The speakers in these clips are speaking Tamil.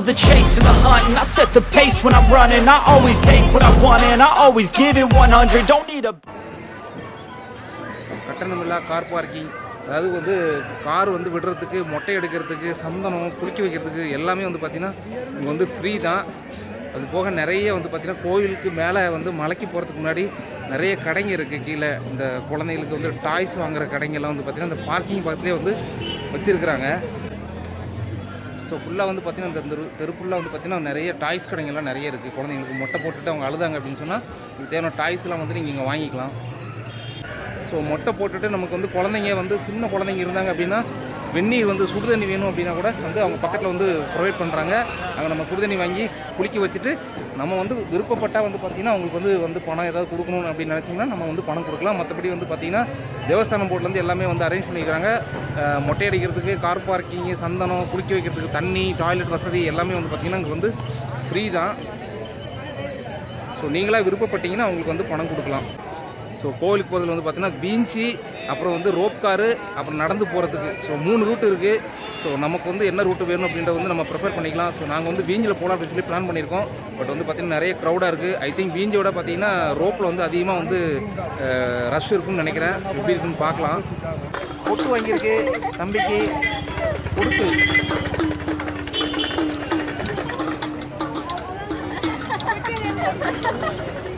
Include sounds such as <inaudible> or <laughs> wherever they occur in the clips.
love the chase and the hunt And I set the pace when I'm running. I always take what I want and I always give it 100 Don't need a கட்டணமில்லா கார் பார்க்கிங் அதாவது வந்து கார் வந்து விடுறதுக்கு மொட்டை எடுக்கிறதுக்கு சந்தனம் குளிக்க வைக்கிறதுக்கு எல்லாமே வந்து பார்த்திங்கன்னா இங்கே வந்து ஃப்ரீ தான். அது போக நிறைய வந்து பார்த்திங்கன்னா கோவிலுக்கு மேலே வந்து மலைக்கு போகிறதுக்கு முன்னாடி நிறைய கடைங்க இருக்குது கீழே. இந்த குழந்தைங்களுக்கு வந்து டாய்ஸ் வாங்குற கடைங்கெல்லாம் வந்து பார்த்திங்கன்னா இந்த பார்க்கிங் பக்கத்துலேயே வந்து வச்சுருக்குறாங்க. ஸோ ஃபுல்லாக வந்து பார்த்திங்கன்னா இந்த தெரு ஃபுல்லாக வந்து பார்த்திங்கன்னா நிறைய டாய்ஸ் கடைங்கள்லாம் நிறைய இருக்குது குழந்தைங்களுக்கு மொட்டை போட்டுட்டு அவங்க அழுதாங்க அப்படின்னு சொன்னால் தேவையான டாய்ஸ்லாம் வந்து நீங்கள் இங்கே வாங்கிக்கலாம். ஸோ மொட்டை போட்டுட்டு நமக்கு வந்து குழந்தைங்க வந்து சின்ன குழந்தைங்க இருந்தாங்க அப்படின்னா வெந்நீர் வந்து சுடுதண்ணி வேணும் அப்படின்னா கூட வந்து அவங்க பக்கத்தில் வந்து ப்ரொவைட் பண்ணுறாங்க அங்கே நம்ம சுடுதண்ணி வாங்கி குளிக்க வச்சுட்டு நம்ம வந்து விருப்பப்பட்டால் வந்து பார்த்திங்கன்னா அவங்களுக்கு வந்து வந்து பணம் ஏதாவது கொடுக்கணும் அப்படின்னு நினச்சிங்கன்னா நம்ம வந்து பணம் கொடுக்கலாம். மற்றபடி வந்து பார்த்திங்கன்னா தேவஸ்தானம் போர்ட்லேருந்து எல்லாமே வந்து அரேஞ்ச் பண்ணிக்கிறாங்க. மொட்டை அடிக்கிறதுக்கு கார் பார்க்கிங்கு சந்தனம் குளிக்க வைக்கிறதுக்கு தண்ணி டாய்லெட் வசதி எல்லாமே வந்து பார்த்திங்கன்னா இங்கே வந்து ஃப்ரீ தான். ஸோ நீங்களாக விருப்பப்பட்டீங்கன்னா அவங்களுக்கு வந்து பணம் கொடுக்கலாம். ஸோ கோவிலுக்கு போகிறதுல வந்து பார்த்தீங்கன்னா பீஞ்சி அப்புறம் வந்து ரோப் காரு அப்புறம் நடந்து போகிறதுக்கு ஸோ மூணு ரூட் இருக்குது ஸோ நமக்கு வந்து என்ன ரூட் வேணும் அப்படின்றத வந்து நம்ம ப்ரிஃபர் பண்ணிக்கலாம். ஸோ நாங்கள் வந்து பீஞ்சில் போகலாம் அப்படின்னு சொல்லி பிளான் பண்ணியிருக்கோம். பட் வந்து பார்த்திங்கன்னா நிறைய க்ரௌடாக இருக்குது ஐ திங்க் பீஞ்சோட பார்த்தீங்கன்னா ரோப்பில் வந்து அதிகமாக வந்து ரஷ் இருக்குன்னு நினைக்கிறேன். எப்படி இருக்குன்னு பார்க்கலாம். பொட்டு வாங்கியிருக்கு தம்பிக்கு. பொட்டு.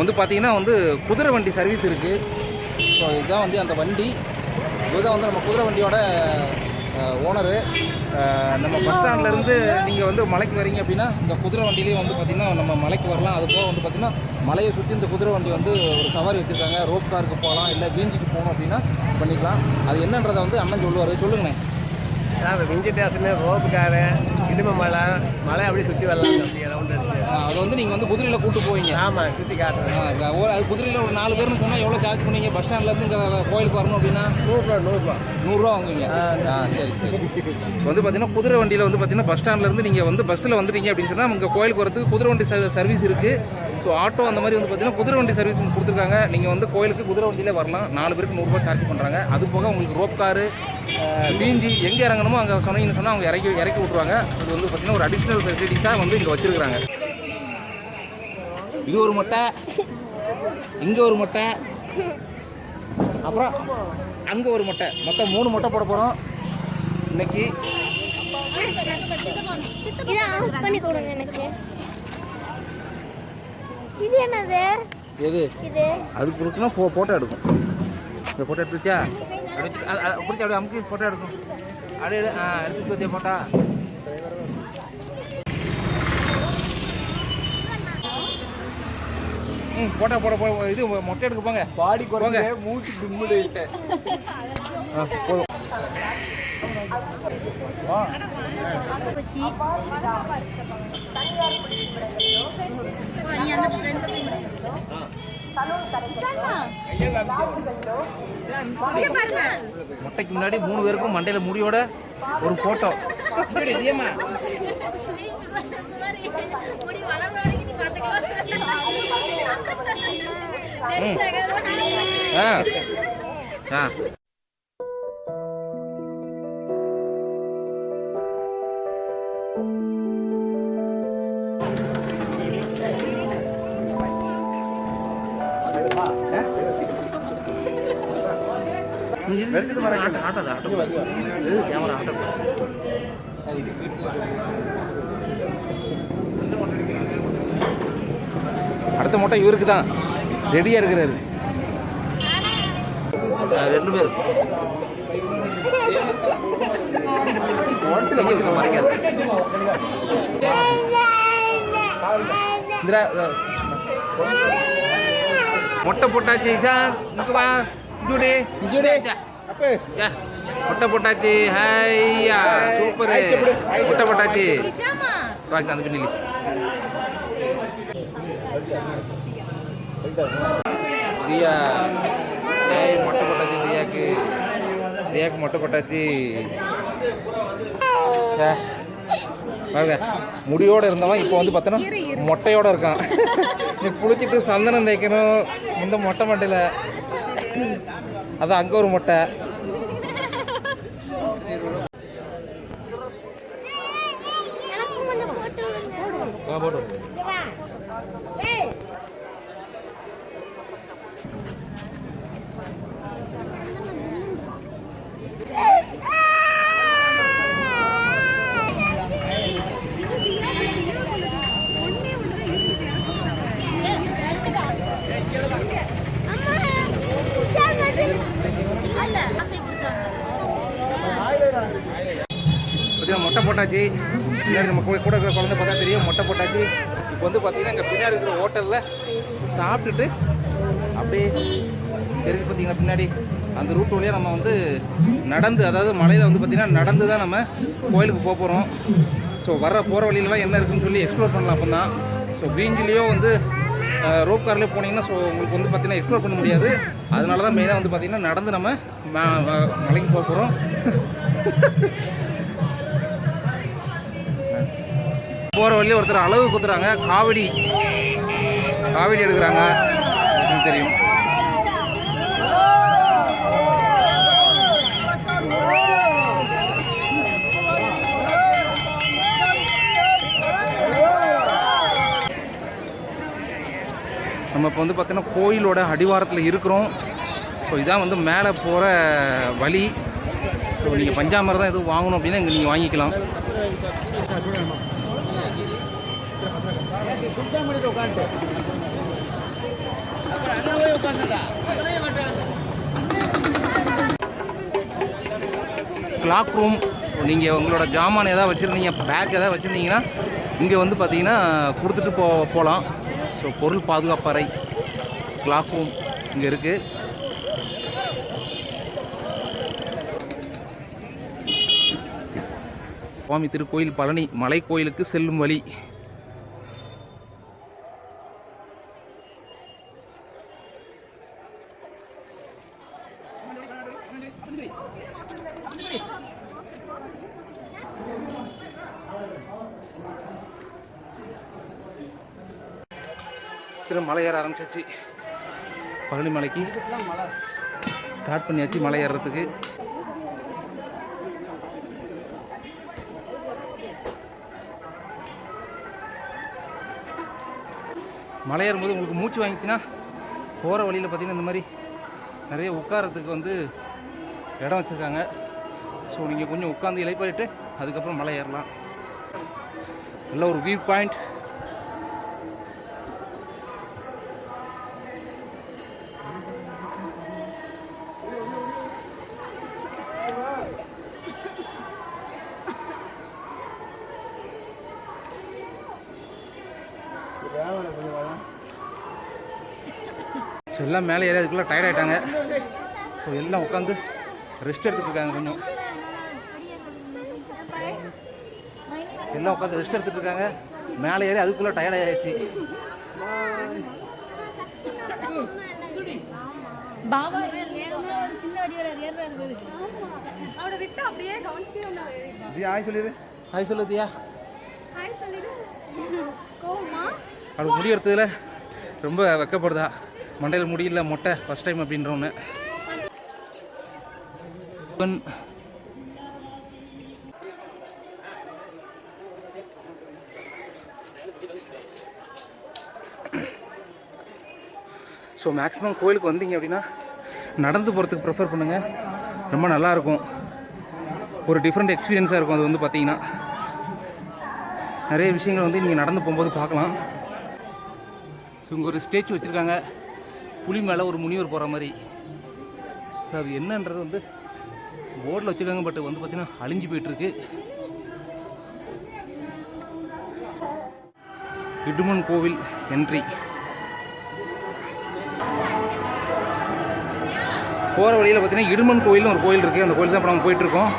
வந்து பார்த்தீங்கன்னா வந்து குதிரை வண்டி சர்வீஸ் இருக்குது ஸோ இதுதான் வந்து அந்த வண்டி. இதுதான் வந்து நம்ம குதிரை வண்டியோட ஓனரு நம்ம பஸ் ஸ்டாண்ட்லேருந்து நீங்கள் வந்து மலைக்கு வரீங்க அப்படின்னா இந்த குதிரை வண்டியிலேயே வந்து பார்த்திங்கன்னா நம்ம மலைக்கு வரலாம். அது போக வந்து பார்த்திங்கன்னா மலையை சுற்றி இந்த குதிரை வண்டி வந்து ஒரு சவாரி வச்சுருக்காங்க. ரோப் காருக்கு போகலாம் இல்லை வீஞ்சிக்கு போகணும் அப்படின்னா பண்ணிக்கலாம். அது என்னன்றதை வந்து அண்ணன் சொல்லுவார். சொல்லுங்கண்ணே சார் விஞ்சி ஸ்டேஷனு ரோப்புக்காரு இடும மலை மலை அப்படியே சுற்றி வரலாம் அப்படியே ரவுண்ட் அடிச்சு. அதை வந்து நீங்கள் வந்து குதிரையில் கூட்டு போவீங்க. ஆமாம் சுற்றி காட்டுறேன் ஒரு அது குதிரையில் ஒரு நாலு பேர்னு சொன்னால் எவ்வளோ சார்ஜ் பண்ணீங்க பஸ் ஸ்டாண்ட்லேருந்து இங்கே கோயிலுக்கு வரணும் அப்படின்னா? நூறுரூவா நூறுரூவா. நூறுரூவா வாங்குவீங்க. ஆ சரி சரி. வந்து பார்த்தீங்கன்னா குதிரை வண்டியில் வந்து பார்த்தீங்கன்னா பஸ் ஸ்டாண்ட்லேருந்து நீங்கள் வந்து பஸ்ஸில் வந்துட்டீங்க அப்படின்னு சொன்னால் உங்கள் கோயிலுக்கு வரதுக்கு குதிரை வண்டி சர்வ- சர்வீஸ் இருக்குது ஸோ ஆட்டோ அந்த மாதிரி வந்து பார்த்தீங்கன்னா குதிரை வண்டி சர்வீஸ் கொடுத்துருக்காங்க. நீங்கள் வந்து கோயிலுக்கு குதிரை வண்டியிலே வரலாம். நாலு பேருக்கு நூறுரூவா சார்ஜ் பண்ணுறாங்க அது போக உங்களுக்கு ரோப் காரு பீஞ்சி எங்கே இறங்கணுமோ அங்கே சொன்னீங்கன்னு சொன்னால் அவங்க இறக்கி இறக்கி விட்ருவாங்க அது வந்து பார்த்தீங்கன்னா ஒரு அடிஷ்னல் ஃபெசிலிட்டிஸாக வந்து இங்கே வச்சுருக்குறாங்க. இது ஒரு மொட்டை. இங்கே ஒரு மொட்டை. அப்புறம் அங்கே ஒரு மொட்டை. மொத்தம் மூணு மொட்டை போட போகிறோம் இன்னைக்கு இதை என்னது? எது? இது. அது கொடுக்கணும் ஃபோ ஃபோட்டோ எடுக்கும். இந்த ஃபோட்டோ எடுத்துச்சா எடுத்து பிடிச்சி அப்படியே அமுக்கி ஃபோட்டோ எடுக்கும். அப்படியே எடு. ஆ எடுத்து வச்சே ஃபோட்டோ ம் ஃபோட்டோ போட போ இது மொட்டை எடுக்க போங்க. பாடி போங்க. மூச்சு கும்பிடு ஆ போதும். மொட்டைக்கு முன்னாடி மூணு பேருக்கும் மண்டையில முடியோட ஒரு ஃபோட்டோ ஆ. ஆ. அடுத்த மொட்டை இவருக்கு தான் ரெடியாக இருக்கிறாரு ரெண்டு பேர். கையை விடுங்க, இந்திரா, மொட்டை போட்டாச்சு சார் இங்க வா இஞ்சுடி இஞ்சுடி யா, மொட்டை போட்டாச்சு ஹையா சூப்பர். மொட்டை போட்டாச்சு. வாங்க அந்த பின்னி. ரியா ஏய் மொட்டை போட்டாச்சு ரியாக்கு ரியாக்கு மொட்டை போட்டாச்சு. பாருங்க. முடியோட இருந்தவன் இப்போ வந்து பார்த்தோன்னா மொட்டையோட இருக்கான். <laughs> நீ குளிச்சுட்டு சந்தனம் தேய்க்கணும். இந்த மொட்டை மட்டையில் அது அங்கே ஒரு மொட்டை எனக்கும் கொஞ்சம் போட்டு போட்டாச்சு. பின்னாடி நம்ம கூட கூட இருக்கிற குழந்தை பார்த்தா தெரியும் மொட்டை போட்டாச்சு. இப்போ வந்து பார்த்தீங்கன்னா இங்கே பின்னாடி இருக்கிற ஹோட்டலில் சாப்பிட்டுட்டு அப்படியே தெரிஞ்சு பார்த்தீங்கன்னா பின்னாடி அந்த ரூட் வழியாக நம்ம வந்து நடந்து அதாவது மலையில் வந்து பார்த்திங்கன்னா நடந்து தான் நம்ம கோயிலுக்கு போக போகிறோம் ஸோ வர போகிற வழியிலலாம் என்ன இருக்குன்னு சொல்லி எக்ஸ்ப்ளோர் பண்ணலாம் அப்போ தான் ஸோ பீஞ்சிலேயோ வந்து ரோப் கார்லேயே போனீங்கன்னா ஸோ உங்களுக்கு வந்து பார்த்திங்கன்னா எக்ஸ்ப்ளோர் பண்ண முடியாது. அதனால தான் மெயினாக வந்து பார்த்திங்கன்னா நடந்து நம்ம மலைக்கு போக போகிறோம் <laughs> போகிற வழியில் ஒருத்தர் அளவு குத்துறாங்க காவடி காவடி எடுக்கிறாங்க. அப்படின்னு தெரியும். நம்ம இப்போ வந்து பார்த்தீங்கன்னா கோயிலோட அடிவாரத்தில் இருக்கிறோம். ஸோ இதான் வந்து மேலே போகிற வழி. ஸோ நீங்கள் பஞ்சாமரம் எதுவும் வாங்கணும் அப்படின்னா இங்கே நீங்கள் வாங்கிக்கலாம். கிளாக் ரூம் நீங்கள் உங்களோட ஜாமான் ஏதாவது வச்சுருந்தீங்க பேக் எதாவது வச்சுருந்தீங்கன்னா இங்கே வந்து பார்த்தீங்கன்னா கொடுத்துட்டு போ போகலாம் ஸோ பொருள் பாதுகாப்பறை கிளாக் ரூம் இங்கே இருக்குது சுவாமி திருக்கோயில் பழனி மலை கோயிலுக்கு செல்லும் வழி திரு மலை பழனி மலைக்கு. ஸ்டார்ட் பண்ணியாச்சு மலை ஏறுறதுக்கு. மலை ஏறும்போது உங்களுக்கு மூச்சு வாங்கிச்சுன்னா போகிற வழியில் பார்த்தீங்கன்னா இந்த மாதிரி நிறைய உட்காரத்துக்கு வந்து இடம் வச்சுருக்காங்க. ஸோ நீங்கள் கொஞ்சம் உட்காந்து இலைப்பாரிட்டு அதுக்கப்புறம் மலை ஏறலாம். நல்ல ஒரு வியூ பாயிண்ட் எல்லாம் மேலே ஏறி அதுக்குள்ளே டயர்ட் ஆகிட்டாங்க ஸோ எல்லாம் உட்காந்து ரெஸ்ட் எடுத்துட்டு இருக்காங்க கொஞ்சம். எல்லாம் உட்காந்து ரெஸ்ட் எடுத்துட்டு இருக்காங்க. மேலே ஏறி அதுக்குள்ளே டயர்ட் ஆயாச்சு பாபா வேகமா ஒரு சின்ன அடி வர ஏறுறாரு அவனை விட்டு அப்படியே கவனிச்சு ஹாய் சொல்லு தியா ஹாய் சொல்லிடு. கோவமா? அவளுக்கு முடி எடுத்ததுல ரொம்ப வெக்கப்படுதா? மண்டையில் முடியல மொட்டை ஃபஸ்ட் டைம் அப்படின்ற ஒன்று ஸோ மேக்ஸிமம் கோயிலுக்கு வந்தீங்க அப்படின்னா நடந்து போகிறதுக்கு ப்ரிஃபர் பண்ணுங்கள் ரொம்ப நல்லாயிருக்கும். ஒரு டிஃப்ரெண்ட் எக்ஸ்பீரியன்ஸாக இருக்கும் அது வந்து பார்த்தீங்கன்னா நிறைய விஷயங்கள் வந்து நீங்கள் நடந்து போகும்போது பார்க்கலாம். ஸோ இங்கே ஒரு ஸ்டேச்சு வச்சுருக்காங்க. புளி மேலே ஒரு முனிவர் போகிற மாதிரி. ஸோ அது என்னன்றது வந்து போர்டில் வச்சுருக்காங்க பட் வந்து பார்த்திங்கன்னா அழிஞ்சு போயிட்டுருக்கு. இடுமன் கோவில் என்ட்ரி போகிற வழியில் பார்த்தீங்கன்னா இடுமன் கோயில்னு ஒரு கோயில் இருக்குது அந்த கோயில் தான் இப்போ நம்ம போயிட்டுருக்கோம்.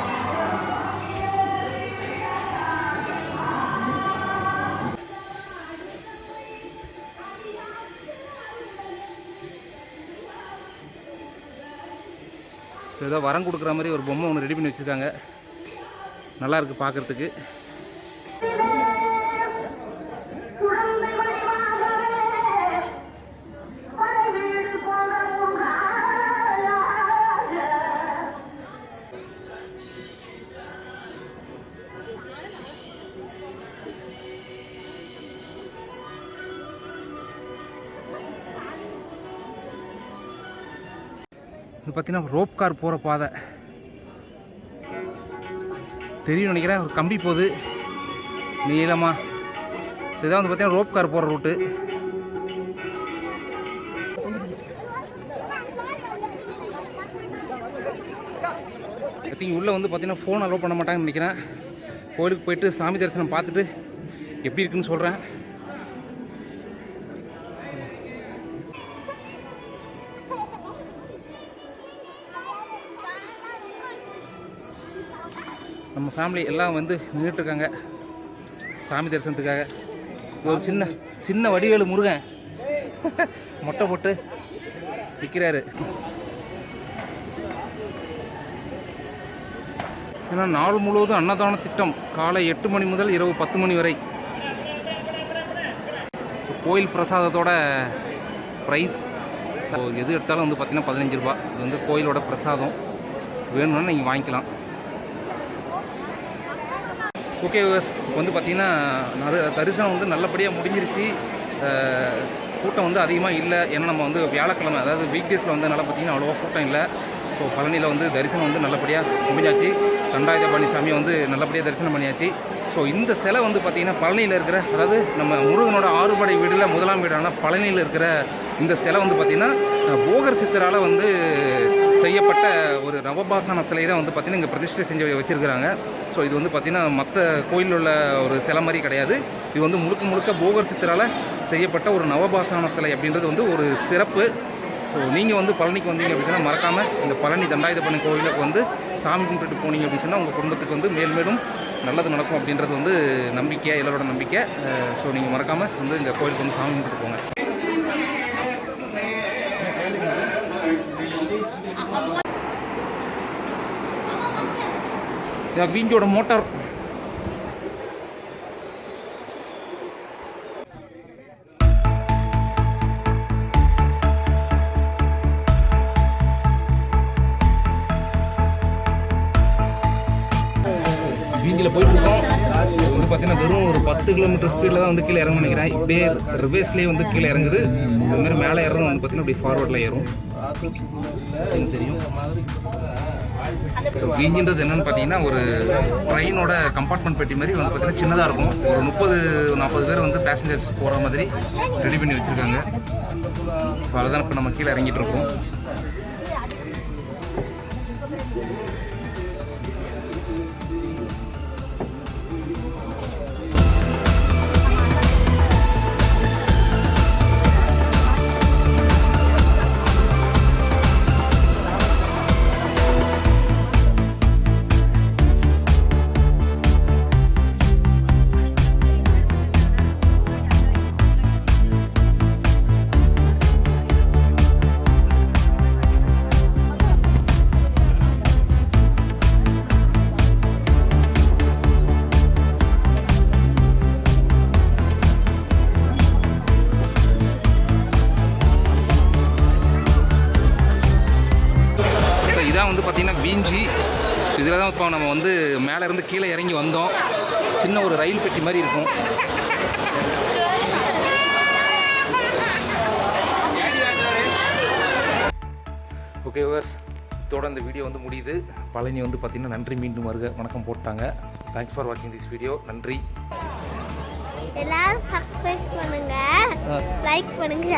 ஏதோ வரம் கொடுக்குற மாதிரி ஒரு பொம்மை ஒன்று ரெடி பண்ணி வச்சுருக்காங்க. நல்லாயிருக்கு பார்க்குறதுக்கு இது பார்த்தீங்கன்னா ரோப் கார் போகிற பாதை. தெரியும் நினைக்கிறேன் ஒரு கம்பி போகுது. நீளமாக இதுதான் வந்து பார்த்திங்கன்னா ரோப் கார் போகிற ரூட்டு. உள்ளே வந்து பார்த்தீங்கன்னா ஃபோன் அலோவ் பண்ண மாட்டாங்கன்னு நினைக்கிறேன். கோயிலுக்கு போயிட்டு சாமி தரிசனம் பார்த்துட்டு எப்படி இருக்குன்னு சொல்கிறேன் நம்ம ஃபேமிலி எல்லாம் வந்து நின்றுட்டு இருக்காங்க சாமி தரிசனத்துக்காக. ஒரு சின்ன சின்ன வடிவேலு முருகன் <laughs> மொட்டை போட்டு விற்கிறாரு ஏன்னா நாள் முழுவதும் அன்னதான திட்டம் காலை எட்டு மணி முதல் இரவு பத்து மணி வரை. ஸோ கோயில் பிரசாதத்தோட ப்ரைஸ் ஸோ எது எடுத்தாலும் வந்து பார்த்திங்கன்னா பதினஞ்சு ரூபா இது வந்து கோயிலோட பிரசாதம். வேணும்னா நீங்கள் வாங்கிக்கலாம். ஓகே இப்போ வந்து பார்த்திங்கன்னா நிறைய தரிசனம் வந்து நல்லபடியாக முடிஞ்சிருச்சு. கூட்டம் வந்து அதிகமாக இல்லை. ஏன்னா நம்ம வந்து வியாழக்கிழமை அதாவது வீக் டேஸில் வந்து நல்லா பார்த்திங்கன்னா அவ்வளோவா கூட்டம் இல்லை. ஸோ பழனியில் வந்து தரிசனம் வந்து நல்லபடியாக முடிஞ்சாச்சு. தண்டாயுத பழனிசாமி வந்து நல்லபடியாக தரிசனம் பண்ணியாச்சு. ஸோ இந்த சிலை வந்து பார்த்திங்கன்னா பழனியில் இருக்கிற அதாவது நம்ம முருகனோட ஆறுபடை வீடில் முதலாம் வீடான பழனியில் இருக்கிற இந்த சிலை வந்து பார்த்திங்கன்னா போகர் சித்தரால் வந்து செய்யப்பட்ட ஒரு நவபாசன சிலை தான் வந்து பார்த்திங்கன்னா இங்கே பிரதிஷ்டை செஞ்சு வச்சுருக்கிறாங்க. ஸோ இது வந்து பார்த்திங்கன்னா மற்ற கோயிலில் உள்ள ஒரு சிலை மாதிரி கிடையாது. இது வந்து முழுக்க முழுக்க போகர் சித்தரால் செய்யப்பட்ட ஒரு நவபாசன சிலை அப்படின்றது வந்து ஒரு சிறப்பு. ஸோ நீங்கள் வந்து பழனிக்கு வந்தீங்க அப்படின்னா மறக்காமல் இந்த பழனி தண்டாயுதபணி கோயிலுக்கு வந்து சாமி கும்பிட்டுட்டு போனீங்க அப்படின்னு சொன்னால் உங்கள் குடும்பத்துக்கு வந்து மேல் மேலும் நல்லது நடக்கும் அப்படின்றது வந்து நம்பிக்கை எல்லாரோட நம்பிக்கை. ஸோ நீங்கள் மறக்காமல் வந்து இந்த கோயிலுக்கு வந்து சாமி கும்பிட்டு போங்க. இதான் மோட்டார். வீஞ்சில் போயிட்டுருக்கோம் வந்து பார்த்தீங்கன்னா வெறும் ஒரு பத்து கிலோமீட்டர் ஸ்பீடில் தான் வந்து கீழே இறங்க நினைக்கிறேன். இப்படியே ரிவேஸ்லேயே வந்து கீழே இறங்குது. அதுமாதிரி மேலே ஏறுறது வந்து பார்த்தீங்கன்னா இப்படி ஃபார்வர்டில் ஏறும். தெரியும். ஸோ வீஞ்சின்றது என்னன்னு பார்த்தீங்கன்னா ஒரு ட்ரெயினோட கம்பார்ட்மெண்ட் பெட்டி மாதிரி வந்து பார்த்தீங்கன்னா சின்னதாக இருக்கும். ஒரு முப்பது நாற்பது பேர் வந்து பேசஞ்சர்ஸ் போகிற மாதிரி ரெடி பண்ணி வச்சுருக்காங்க. ஸோ அதுதான் இப்போ நம்ம கீழே இறங்கிட்டு இருக்கோம். நம்ம வந்து மேலே இருந்து கீழே இறங்கி வந்தோம். சின்ன ஒரு ரயில் பெட்டி மாதிரி இருக்கும். ஓகே வர்ஸ் இதோட இந்த வீடியோ வந்து முடியுது. பழனி வந்து பார்த்தீங்கன்னா நன்றி மீண்டும் வருக வணக்கம் போட்டாங்க. தேங்க்ஸ் ஃபார் வாட்சிங் திஸ் வீடியோ நன்றி. எல்லாரும் சப்ஸ்கிரைப் பண்ணுங்க. லைக் பண்ணுங்க.